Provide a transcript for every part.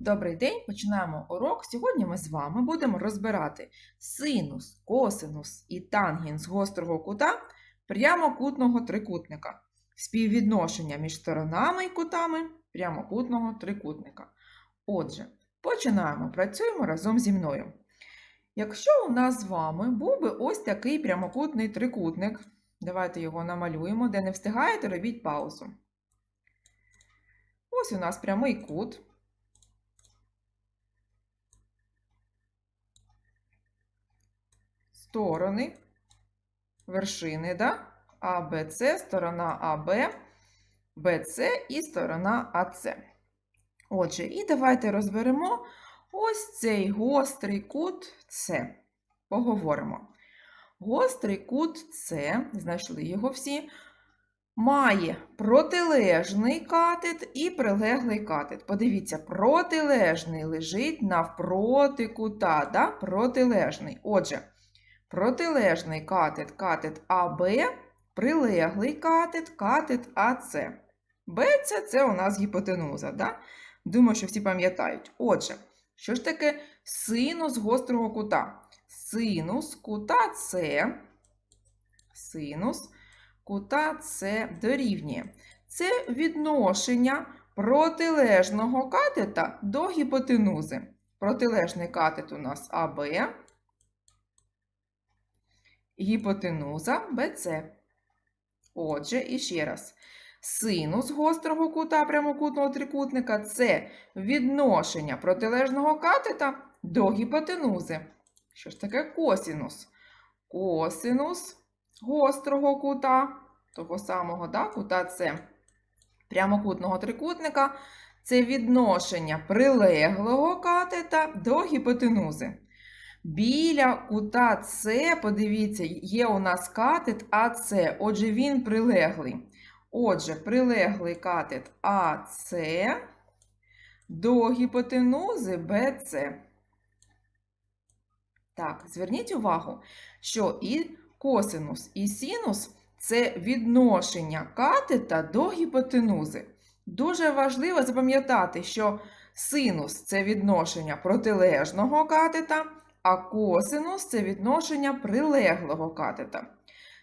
Добрий день, починаємо урок. Сьогодні ми з вами будемо розбирати синус, косинус і тангенс гострого кута прямокутного трикутника, співвідношення між сторонами і кутами прямокутного трикутника. Отже, починаємо, працюємо разом зі мною. Якщо у нас з вами був би ось такий прямокутний трикутник, давайте його намалюємо, де не встигаєте, робіть паузу. Ось у нас прямий кут. Сторони, вершини, да? А, Б, С, сторона АБ, БЦ і сторона АЦ. Отже, і давайте розберемо ось цей гострий кут С. Поговоримо. Гострий кут С, знайшли його всі, має протилежний катет і прилеглий катет. Подивіться, протилежний лежить навпроти кута. Да? Протилежний. Отже, протилежний катет катет АБ, прилеглий катет катет АС. БЦ це у нас гіпотенуза. Да? Думаю, що всі пам'ятають. Отже, що ж таке синус гострого кута? Синус кута С, синус кута С дорівнює. Це відношення протилежного катета до гіпотенузи. Протилежний катет у нас АБ, гіпотенуза БЦ. Отже, іще раз. Синус гострого кута прямокутного трикутника це відношення протилежного катета до гіпотенузи. Що ж таке косинус? Косинус гострого кута, того самого да, кута С прямокутного трикутника це відношення прилеглого катета до гіпотенузи. Біля кута С, подивіться, є у нас катет АС, отже, він прилеглий. Отже, прилеглий катет АС до гіпотенузи БЦ. Так, зверніть увагу, що і косинус, і синус це відношення катета до гіпотенузи. Дуже важливо запам'ятати, що синус це відношення протилежного катета, а косинус це відношення прилеглого катета.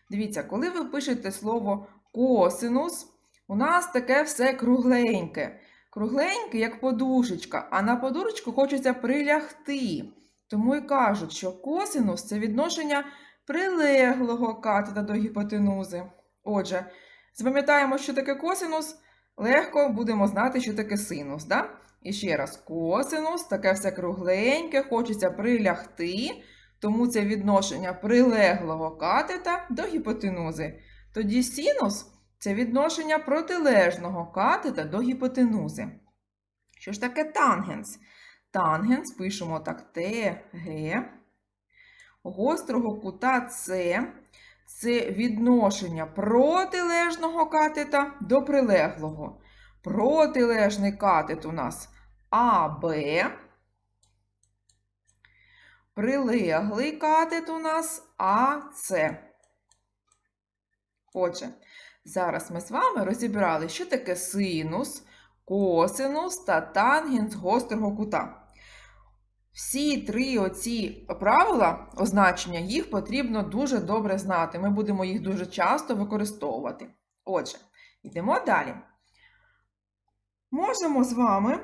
Дивіться, коли ви пишете слово косинус, у нас таке все кругленьке. Кругленьке, як подушечка, а на подушечку хочеться прилягти. Тому і кажуть, що косинус це відношення прилеглого катета до гіпотенузи. Отже, запам'ятаємо, що таке косинус, легко будемо знати, що таке синус. Да? І ще раз, косинус, таке все кругленьке, хочеться прилягти, тому це відношення прилеглого катета до гіпотенузи. Тоді синус це відношення протилежного катета до гіпотенузи. Що ж таке тангенс? Тангенс пишемо так ТГ. Гострого кута С це відношення протилежного катета до прилеглого. Протилежний катет у нас АБ. Прилеглий катет у нас АС. Отже, зараз ми з вами розібрали, що таке синус, косинус та тангенс гострого кута. Всі три оці правила означення їх потрібно дуже добре знати. Ми будемо їх дуже часто використовувати. Отже, йдемо далі. Можемо з вами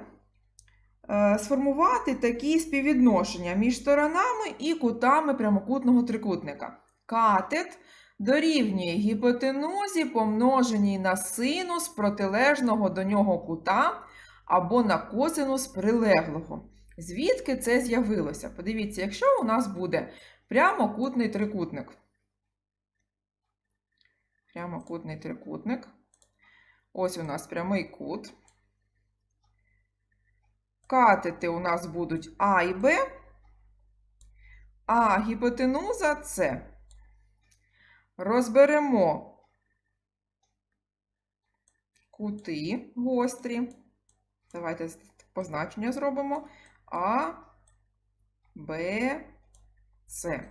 е, сформувати такі співвідношення між сторонами і кутами прямокутного трикутника. Катет дорівнює гіпотенузі, помноженій на синус протилежного до нього кута або на косинус прилеглого. Звідки це з'явилося? Подивіться, якщо у нас буде прямокутний трикутник. Прямокутний трикутник. Ось у нас прямий кут. Катети у нас будуть А і Б, а гіпотенуза С. Розберемо кути гострі. Давайте позначення зробимо. А, Б, С.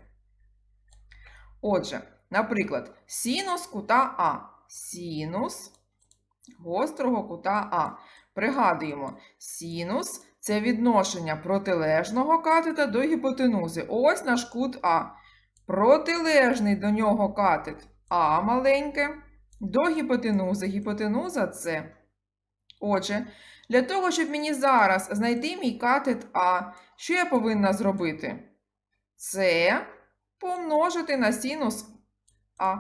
Отже, наприклад, синус кута А. Синус гострого кута А. Пригадуємо, синус це відношення протилежного катета до гіпотенузи. Ось наш кут А. Протилежний до нього катет А маленьке. До гіпотенузи. Гіпотенуза це. Отже, для того, щоб мені зараз знайти мій катет А, що я повинна зробити? Це помножити на синус А.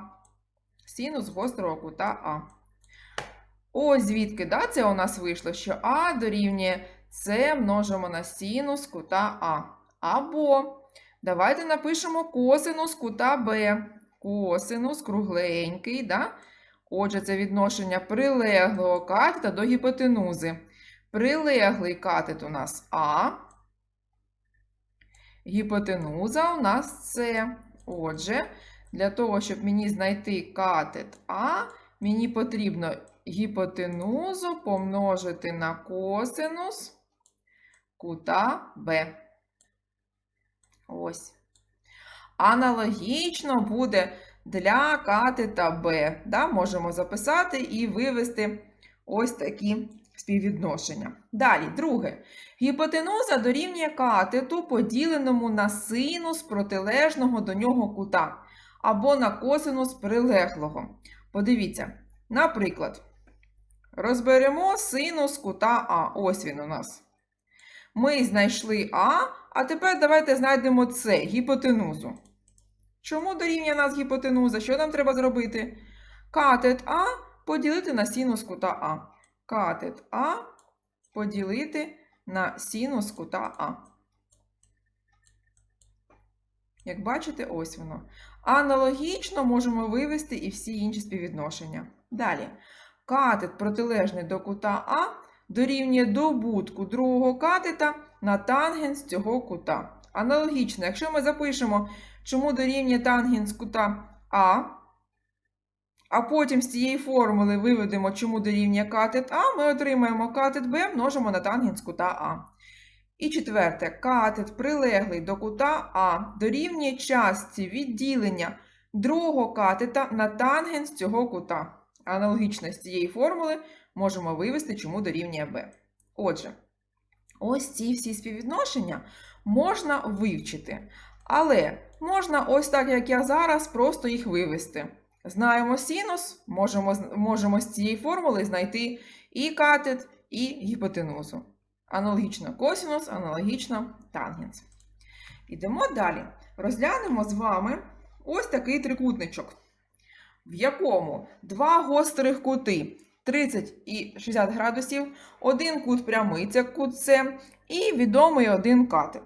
Синус гострого кута А. Ось звідки да, це у нас вийшло, що А дорівнює С множимо на синус кута А. Або давайте напишемо косинус кута Б. Косинус кругленький, да? Отже, це відношення прилеглого катета до гіпотенузи. Прилеглий катет у нас А. Гіпотенуза у нас С. Отже, для того, щоб мені знайти катет А, мені потрібно гіпотенузу помножити на косинус кута Б. Ось. Аналогічно буде для катета Б. Да? Можемо записати і вивести ось такі співвідношення. Далі, друге. Гіпотенуза дорівнює катету, поділеному на синус протилежного до нього кута, або на косинус прилеглого. Подивіться, наприклад, розберемо синус кута А. Ось він у нас. Ми знайшли А, а тепер давайте знайдемо С, гіпотенузу. Чому дорівнює нас гіпотенуза? Що нам треба зробити? Катет А поділити на синус кута А. Катет А поділити на синус кута А. Як бачите, ось воно. Аналогічно можемо вивести і всі інші співвідношення. Далі. Катет протилежний до кута А дорівнює добутку другого катета на тангенс цього кута. Аналогічно, якщо ми запишемо, чому дорівнює тангенс кута А, а потім з цієї формули виведемо, чому дорівнює катет А, ми отримаємо катет Б множимо на тангенс кута А. І четверте, катет прилеглий до кута А дорівнює частці відділення другого катета на тангенс цього кута. Аналогічно з цієї формули можемо вивести, чому дорівнює b. Отже, ось ці всі співвідношення можна вивчити. Але можна ось так, як я зараз, просто їх вивести. Знаємо синус, можемо, можемо з цієї формули знайти і катет, і гіпотенузу. Аналогічно косинус, аналогічно тангенс. Ідемо далі. Розглянемо з вами ось такий трикутничок, в якому два гострих кути 30 і 60 градусів, один кут прямий, це кут С, і відомий один катет.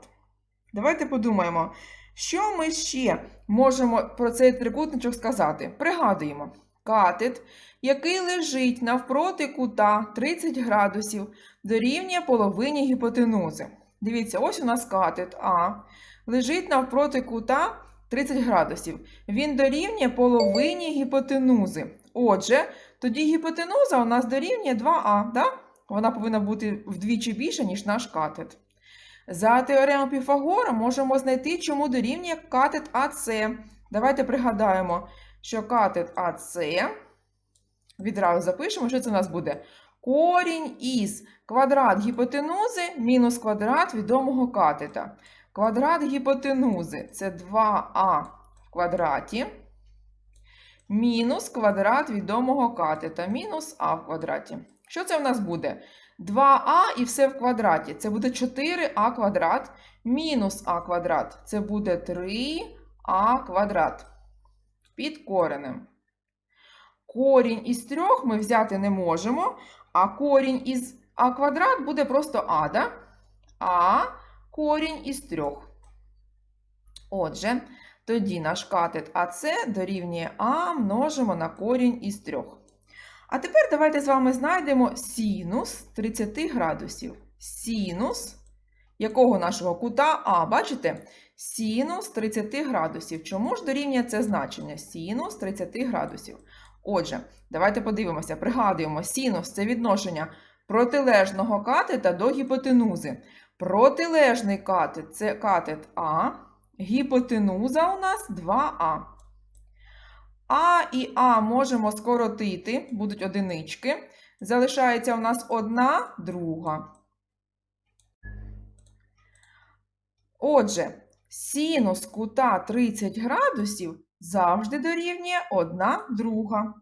Давайте подумаємо, що ми ще можемо про цей трикутничок сказати. Пригадуємо, катет, який лежить навпроти кута 30 градусів, дорівнює половині гіпотенузи. Дивіться, ось у нас катет А. Лежить навпроти кута 30 градусів. Він дорівнює половині гіпотенузи. Отже, тоді гіпотенуза у нас дорівнює 2а. Да? Вона повинна бути вдвічі більша, ніж наш катет. За теоремою Піфагора можемо знайти, чому дорівнює катет АС. Давайте пригадаємо, що катет АС відразу запишемо, що це у нас буде корінь із квадрат гіпотенузи мінус квадрат відомого катета. Квадрат гіпотенузи це 2а в квадраті. Мінус квадрат відомого катета. Мінус а в квадраті. Що це в нас буде? 2а і все в квадраті. Це буде 4а квадрат. Мінус а квадрат. Це буде 3а квадрат. Під коренем. Корінь із 3 ми взяти не можемо. А корінь із а квадрат буде просто а, да? А корінь із 3. Отже, тоді наш катет АС дорівнює А множимо на корінь із 3. А тепер давайте з вами знайдемо синус 30 градусів. Синус якого нашого кута А, бачите? Синус 30 градусів. Чому ж дорівнює це значення? Синус 30 градусів. Отже, давайте подивимося, пригадуємо, синус це відношення протилежного катета до гіпотенузи. Протилежний катет це катет А. Гіпотенуза у нас 2а. А і А можемо скоротити, будуть одинички. залишається у нас одна друга. Отже, синус кута 30 градусів завжди дорівнює 1 друга.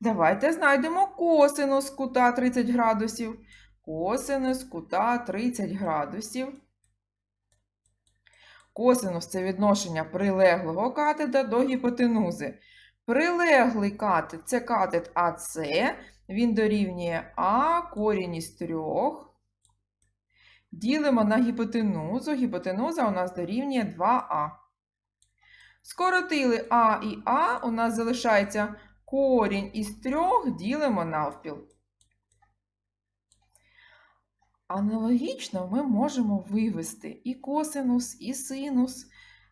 Давайте знайдемо косинус кута 30 градусів. Косинус кута 30 градусів. Косинус це відношення прилеглого катета до гіпотенузи. Прилеглий катет це катет АС, він дорівнює А корінь із трьох. Ділимо на гіпотенузу. Гіпотенуза у нас дорівнює 2а. Скоротили А і А, у нас залишається корінь із трьох, ділимо навпіл. Аналогічно ми можемо вивести і косинус, і синус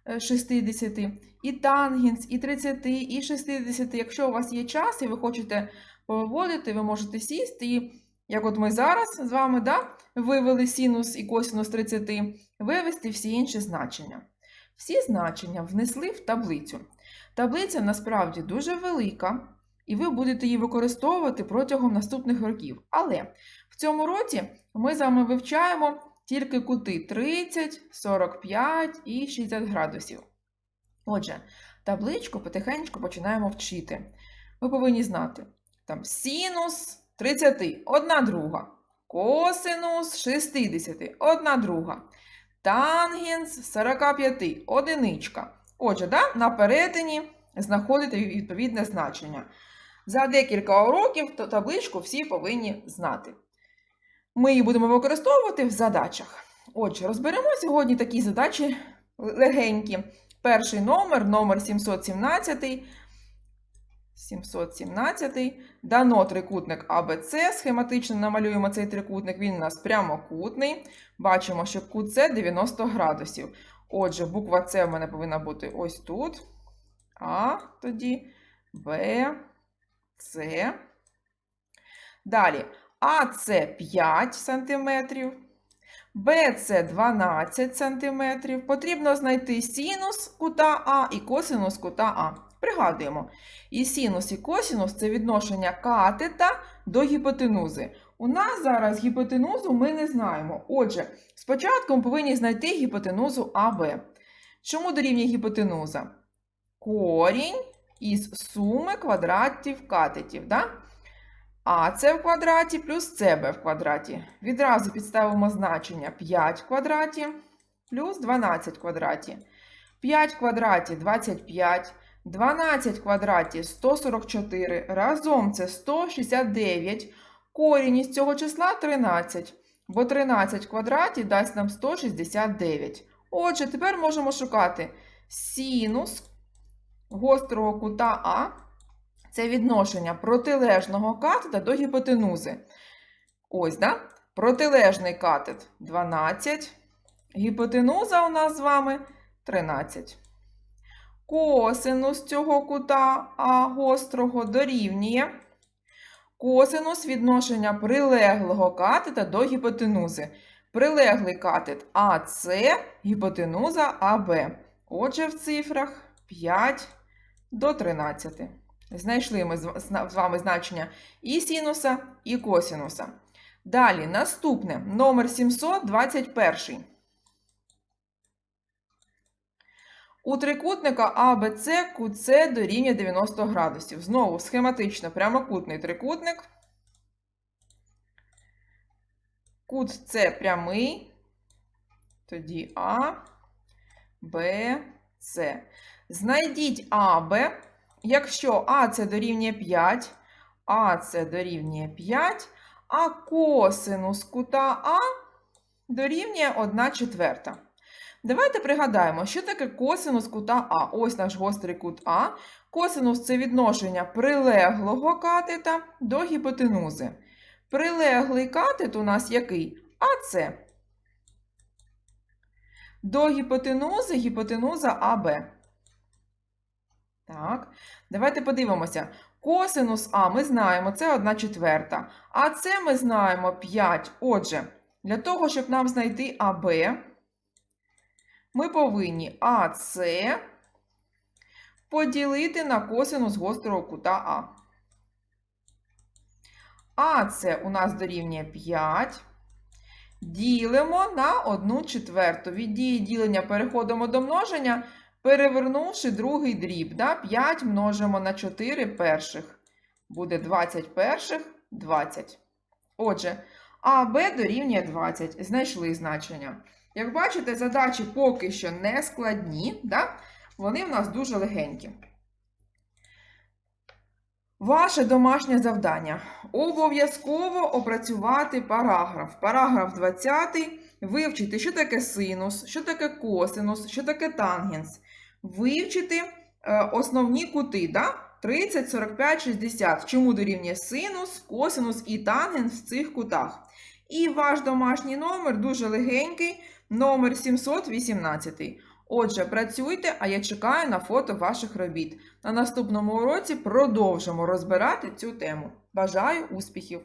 е, 60, і тангенс, і 30, і 60. Якщо у вас є час і ви хочете повиводити, ви можете сісти і, як от ми зараз з вами да, вивели синус і косинус 30, вивести всі інші значення. Всі значення внесли в таблицю. Таблиця насправді дуже велика, і ви будете її використовувати протягом наступних років. Але в цьому році ми з вами вивчаємо тільки кути 30, 45 і 60 градусів. Отже, табличку потихеньку починаємо вчити. Ви повинні знати, там синус 30, одна друга, косинус 60, одна друга, тангенс 45, одиничка. Отже, да, на перетині знаходите відповідне значення. За декілька уроків табличку всі повинні знати. Ми її будемо використовувати в задачах. Отже, розберемо сьогодні такі задачі легенькі. Перший номер, номер 717. 717. Дано трикутник АБЦ. Схематично намалюємо цей трикутник. Він у нас прямокутний. Бачимо, що кут С 90 градусів. Отже, буква С в мене повинна бути ось тут. А тоді Б, С. Далі. АС 5 см, БС 12 см. Потрібно знайти синус кута А і косинус кута А. Пригадуємо, і синус, і косинус це відношення катета до гіпотенузи. У нас зараз гіпотенузу ми не знаємо. Отже, спочатку ми повинні знайти гіпотенузу АБ. Чому дорівнює гіпотенуза? Корінь із суми квадратів катетів. Да? А це в квадраті плюс СБ в квадраті. Відразу підставимо значення 5 в квадраті плюс 12 в квадраті. 5 в квадраті 25, 12 в квадраті 144, разом це 169. Корінь із цього числа 13, бо 13 в квадраті дасть нам 169. Отже, тепер можемо шукати синус гострого кута А. Це відношення протилежного катета до гіпотенузи. Ось, да? Протилежний катет 12. Гіпотенуза у нас з вами 13. Косинус цього кута А гострого дорівнює. Косинус відношення прилеглого катета до гіпотенузи. Прилеглий катет АС, гіпотенуза АБ. Отже, в цифрах 5 до 13. Знайшли ми з вами значення і синуса, і косинуса. Далі, наступне, номер 721. У трикутника АБЦ С дорівнює 90 градусів. Знову схематично прямокутний трикутник. Кут С прямий. Тоді А, Б, С. Знайдіть АБ. Якщо А це дорівнює 5, А це дорівнює 5, а косинус кута А дорівнює 1 четверта. Давайте пригадаємо, що таке косинус кута А. Ось наш гострий кут А. Косинус це відношення прилеглого катета до гіпотенузи. Прилеглий катет у нас який? АС. До гіпотенузи гіпотенуза АБ. Так, давайте подивимося. Косинус А ми знаємо, це 1 четверта. А це ми знаємо 5. Отже, для того, щоб нам знайти АБ, ми повинні АС поділити на косинус гострого кута А. А це у нас дорівнює 5. Ділимо на 1 четверту. Від дії ділення переходимо до множення, перевернувши другий дріб. Да? 5 множимо на 4 перших. Буде 20 перших, 20. Отже, А, дорівнює 20. Знайшли значення. Як бачите, задачі поки що не складні, да? вони в нас дуже легенькі. Ваше домашнє завдання обов'язково опрацювати параграф. Параграф 20. Вивчити, що таке синус, що таке косинус, що таке тангенс. Вивчити е, основні кути, да? 30, 45, 60. Чому дорівнює синус, косинус і тангенс в цих кутах. І ваш домашній номер дуже легенький, номер 718. Отже, працюйте, а я чекаю на фото ваших робіт. На наступному уроці продовжимо розбирати цю тему. Бажаю успіхів!